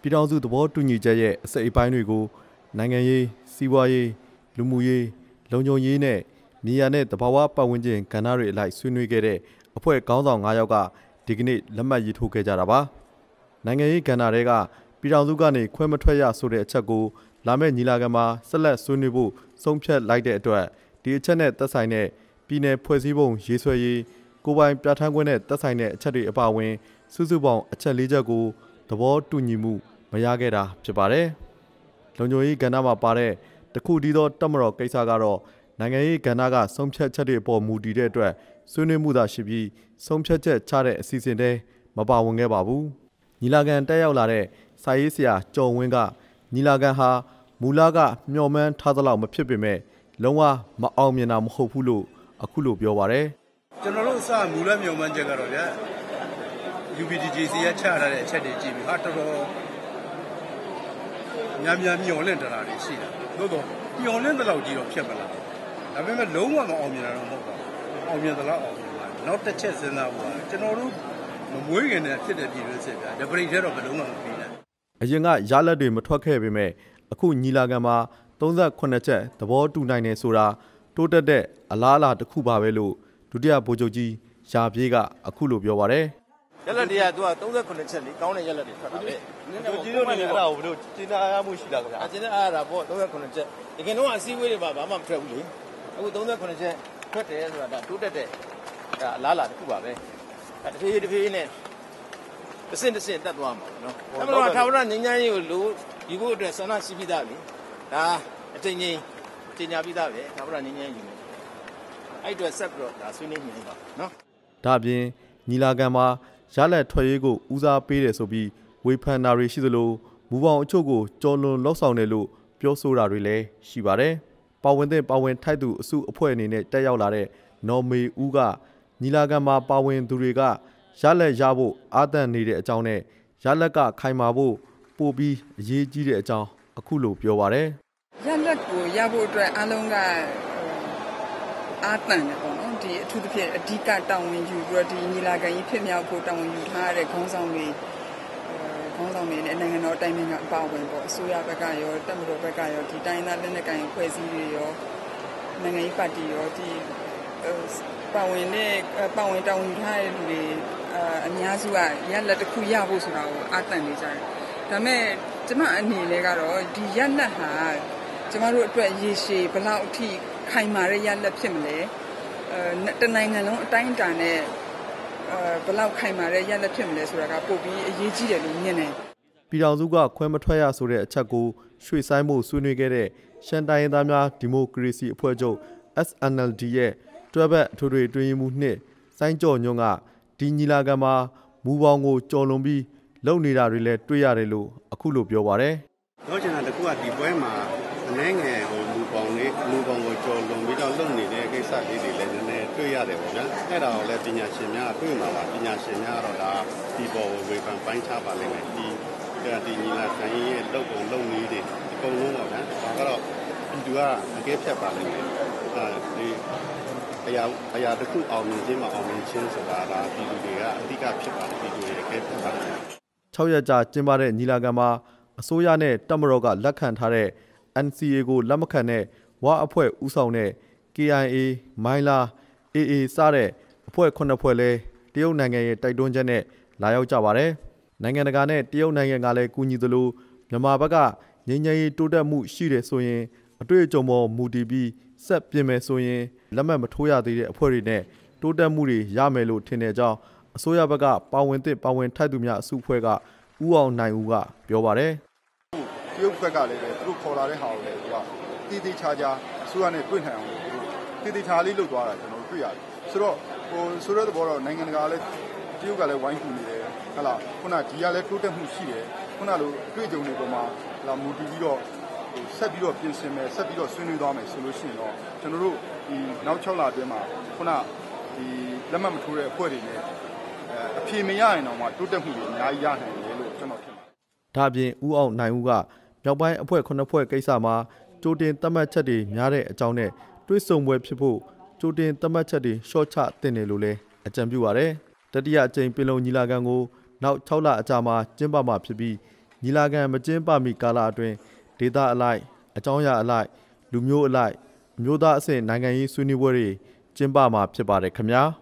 ပြည်ထောင်စုသဘောတူညီချက်ရဲ့အစိတ်အပိုင်းတွေကိုနိုင်ငံရေးစီးပွားရေးလူမှုရေးလုံခြုံရေးနဲ့နေရာနဲ့တဘာဝပတ်ဝန်းကျင်ကဏ္ဍတွေအလိုက်ဆွေးနွေးခဲ့တဲ့အဖွဲ့ခေါင်းဆောင်9ယောက်ကဒီကနေ့လက်မှတ်ရေးထိုးခဲ့ကြတာပါနိုင်ငံရေးကဏ္ဍတွေကပြည်ထောင်စုကနေခွဲမထွက်ရဆိုတဲ့အချက်ကိုလာမယ့်ညီလာခံမှာဆက်လက်ဆွေးနွေးဖို့ဆုံးဖြတ်လိုက်တဲ့အတွက်ဒီအချက်နဲ့သက်ဆိုင်တဲ့ပြည်내ဖွဲ့စည်းပုံရေးဆွဲရေးကိုပိုင်ပြဋ္ဌာန်းခွင့်နဲ့သက်ဆိုင်တဲ့အချက်တွေအပါအဝင်စုစုပေါင်းအချက်၄ချက်ကို သဘောတူညီမှုမရခဲ့တာဖြစ်ပါတယ်။လုံခြုံရေးကဏ္ဍမှာပါတဲ့တခုတည်းသောတက်မတော်ကိစ္စကတော့နိုင်ငံရေးကဏ္ဍကဆုံးဖြတ်ချက်တွေအပေါ်မူတည်တဲ့အတွက်ဆွေးနွေးမှုသာရှိပြီးဆုံးဖြတ်ချက်ချတဲ့အစီအစဉ်တွေမပါဝင်ခဲ့ပါဘူး။ညီလာခံတက်ရောက်လာတဲ့စာရေးဆရာကျော်ဝင်းကညီလာခံဟာမူလကမျှော်မှန်းထားသလောက်မဖြစ်ပေမဲ့လုံးဝမအောင်မြင်တာမဟုတ်ဘူးလို့အခုလိုပြောပါရယ်ကျွန်တော်တို့အစမူလမျှော်မှန်းချက်ကတော့ဗျာ UPDJC ရချထားတဲ့အချက်တွေကြည့်ပြီးဟာတော်တော်များများမျှော်လင့်တတာတွေရှိတာသို့တော့မျှော်လင့်တဲ့လောက်ကြီးတော့ဖြစ်မလာဒါပေမဲ့လုံးဝမအောင်မြင်တာတော့မဟုတ်ပါဘူးအောင်မြင်သလားအောင်မြင်ပါနောက်တစ်ချက်စဉ်းစားဖို့ကကျွန်တော်တို့မမွေးခင်နဲ့ဖြစ်တဲ့ပြည်တွင်းစစ်ဗျာဒပရိတ်ထဲတော့ဘယ်လုံးမှမပြီးနိုင်အရင်ကရလက်တွေမထွက်ခဲ့ပေမဲ့အခုညီလာခံမှာ38ချက်သဘောတူနိုင်တယ်ဆိုတာတိုးတက်တဲ့အလားအလာတစ်ခုပါပဲလို့ဒုတိယဗိုလ်ချုပ်ကြီးရာပြေးကအခုလိုပြောပါတယ် ရက်လက်တွေကသူက38ချက်လေကောင်းတဲ့ရက်လက်တွေထွက်တာပဲ တို့ကြီးတို့နေအဲ့ဒါကိုဘယ်လိုကျင်းသားရမှုရှိတာခင်ဗျာ အကျဉ်းနဲ့အားရတာပေါ့38ချက်ဒီကနေ့ကအစည်းအဝေးတွေပါဘာမှမထွက်ဘူးလေအခု38ချက်ထွက်တယ်ဆိုတာဒါတိုးတက်တဲ့ဒါအလားအလာတစ်ခုပါပဲအဲတဖြည်းဖြည်းတဖြည်းဖြည်းနဲ့တစ်စင့်တစ်စင့်တက်သွားမှာပေါ့နော်အဲ့တော့ထာဝရငញ្ញမ်းရေးကိုလို့ဒီဖို့အတွက်ဆန္ဒရှိပြီးသားလေဒါအချိန်ချင်းကျင်ညာပြီးသားပဲထာဝရငញ្ញမ်းရေးယူမယ်အဲ့အတွက်ဆက်ပြီးတော့ဒါဆွေးနွေးမြင်ပါနော် ။ဒါ့အပြင်ညီလာခံမှာ ရလက်ထွက်ရေးကိုဦးစားပေးတယ်ဆိုပြီးဝေဖန်တာတွေရှိသလိုမူပေါင်းအချို့ကိုကြော်လွန်လောက်ဆောင်တယ်လို့ပြောဆိုတာတွေလည်းရှိပါတယ်။ပါဝင်တဲ့ပါဝင်ထိုက်သူအစုအဖွဲ့အနေနဲ့တက်ရောက်လာတဲ့နော်မေဦးကညီလာခံမှာပါဝင်သူတွေကရလက်ရဖို့အာသံနေတဲ့အကြောင်းနဲ့ရလက်ကခိုင်မာဖို့ပို့ပြီးအရေးကြီးတဲ့အကြောင်းအခုလိုပြောပါတယ်။ရလက်ကိုရဖို့အတွက်အားလုံးကဟိုအာတန်တယ်ပေါ့နော် ဒီအထူးသဖြင့်အဓိကတာဝန်ယူပြီးတော့ဒီညီလာခံကြီးဖြစ်မြောက်ဖို့တာဝန်ယူထားတဲ့ခေါင်းဆောင်တွေအဲခေါင်းဆောင်တွေနဲ့နိုင်ငံတော်အတိုင်ပင်ခံအပါအဝင်ပေါ့အစိုးရဘက်ကရောတပ်မတော်ဘက်ကရောဒီတိုင်းသားလက်နက်ကိုင်ဖွဲ့စည်းတွေရောနိုင်ငံရေးပါတီရောဒီဟိုပါဝင်တဲ့ပါဝင်တာဝန်ယူထားတဲ့လူတွေအအများစုကရလက်တစ်ခုရဖို့ဆိုတာကိုအာတန်နေကြတယ်ဒါပေမဲ့ကျမအနေနဲ့ကတော့ဒီရလက်ဟာကျမတို့အတွက်ရေရှည်ဘယ်လောက်အထိခိုင်မာတဲ့ရလက်ဖြစ်မလဲအဲ တနိုင်ငံလုံးအတိုင်းအတာနဲ့အဲဘယ်လောက်ခိုင်မာတဲ့ရလက်ဖြစ်မလဲဆိုတာကပို့ပြီးအရေးကြီးတယ်လို့မြင်တယ်ပြည်ထောင်စုကခွဲမထွက်ရဆိုတဲ့အချက်ကိုရွှေ့ဆိုင်းမှုဆွေးနွေးခဲ့တဲ့ရှန်တိုင်းရင်းသားများဒီမိုကရေစီအဖွဲ့ချုပ် SNLD ရဲ့တွဲဘက်အထွေထွေတွင်ရေးမှုနှစ်စိုင်းကြော်ညွန့်ကဒီညီလာခံမှာမူပေါင်းကိုကြော်လွန်ပြီးလုပ်နေတာတွေလည်းတွေ့ရတယ်လို့အခုလိုပြောပါတယ်ပြောချင်တာတခုကဒီပွဲမှာအနှဲငယ်ဟိုလူပေါင်းလေးလူပေါင်းကိုကြော်လွန်ပြီးတော့လုပ်နေတဲ့ ကိစ္စလေးတွေလည်းနည်းနည်းတွေ့ရတယ်ပေါ့ဗျာအဲ့ဒါကိုလည်းပညာရှင်များတွေ့မှာပါပညာရှင်များကတော့ဒါဒီပေါ်ကိုဝေဖန်ပိုင်းခြားပါလိမ့်မယ်ဒီဒီညီလာခံရဲ့လုပ်ပုံလုပ်နည်းတွေအကုန်လုံးပေါ့ဗျာဒါကတော့ဒီသူကအကဲဖြတ်ပါလိမ့်မယ်အဲဒီအရာအရာတစ်ခုအောင်မြင်ခြင်းမအောင်မြင်ခြင်းဆိုတာဒါဒီလူတွေကအဓိကဖြစ်ပါတယ်ဒီလူတွေအကဲဖြတ်ပါတယ်6ရက်ကြာကျင်းပတဲ့ညီလာခံမှာအစိုးရနဲ့တပ်မတော်ကလက်ခံထားတဲ့ NCA ကိုလက်မခံတဲ့ဝအဖွဲ့ဥဆောင်တဲ့ KIA မိုင်းလာ AA စတဲ့အဖွဲ့ခုနှစ်ဖွဲ့လဲတရုတ်နိုင်ငံရဲ့တိုက်တွန်းချက်နဲ့လာရောက်ကြပါတယ်။နိုင်ငံတကာနဲ့တရုတ်နိုင်ငံကလည်းကူညီသလိုမြန်မာဘက်ကငြိမ်းချမ်းရေးတိုးတက်မှုရှိတယ်ဆိုရင်အတွေ့အကြုံပေါ်မူတည်ပြီးဆက်ပြင်မယ်ဆိုရင်လက်မှတ်မထိုးရသေးတဲ့အဖွဲ့တွေနဲ့တိုးတက်မှုတွေရမယ်လို့ထင်တဲ့အကြောင်းအစိုးရဘက်ကပါဝင်သင့်ပါဝင်ထိုက်သူများအစုအဖွဲ့ကဥအောင်နိုင်ဦးကပြောပါတယ်တရုတ်ဘက်ကလည်းပဲသူတို့ခေါ်လာတဲ့ဟာကိုလည်းသူကတည်တည်ချာချာအစိုးရနဲ့တွေ့နိုင်အောင်လို့သူ တို့တည်တည်ချာလေးလုပ်သွားတာကျွန်တော်တို့တွေ့ရတယ်ဆိုတော့ဟိုဆိုတဲ့သဘောတော့နိုင်ငံတကာလည်းတရုတ်ကလည်းဝိုင်းကူနေတယ်ဟလာခုနဒီကလည်းတိုးတက်မှုရှိတယ်ခုနလိုအတွေ့အကြုံတွေပေါ်မှာလာမူတည်ပြီးတော့ဟိုဆက်ပြီးတော့ပြင်ဆင်မယ်ဆက်ပြီးတော့ဆွေးနွေးသွားမယ်ဆိုလို့ရှိရင်တော့ကျွန်တော်တို့ဒီနောက်6လအတွင်းမှာခုနဒီလက်မှတ်မထိုးတဲ့အဖွဲ့တွေနဲ့အဲအပြေမရရင်တော့မှတိုးတက်မှုတွေအများကြီးရနိုင်တယ်လို့ကျွန်တော်ထင်ပါတယ်။ဒါ့အပြင်ဥအောင်နိုင်ဦးကမြောက်ပိုင်းအဖွဲ့ခုနှစ်ဖွဲ့ကိစ္စမှာကြိုတင်သတ်မှတ်ချက်တွေများတဲ့အကြောင်းနဲ့ တွစ်ဆုံပွဲဖြစ်ဖို့ကြိုတင်သတ်မှတ်ချက်တွေရှော့ချတင်တယ်လို့လည်းအကြံပြုပါရယ်။တတိယအကြိမ်ပင်လုံညီလာခံကိုနောက်6လအကြာမှာကျင်းပမှာဖြစ်ပြီးညီလာခံမကျင်းပမီကာလအတွင်းဒေသအလိုက်အကြောင်းအရာအလိုက်လူမျိုးအလိုက်အမျိုးသားအဆင့်နိုင်ငံရေးဆွေးနွေးပွဲတွေကျင်းပမှာဖြစ်ပါတယ်ခင်ဗျာ။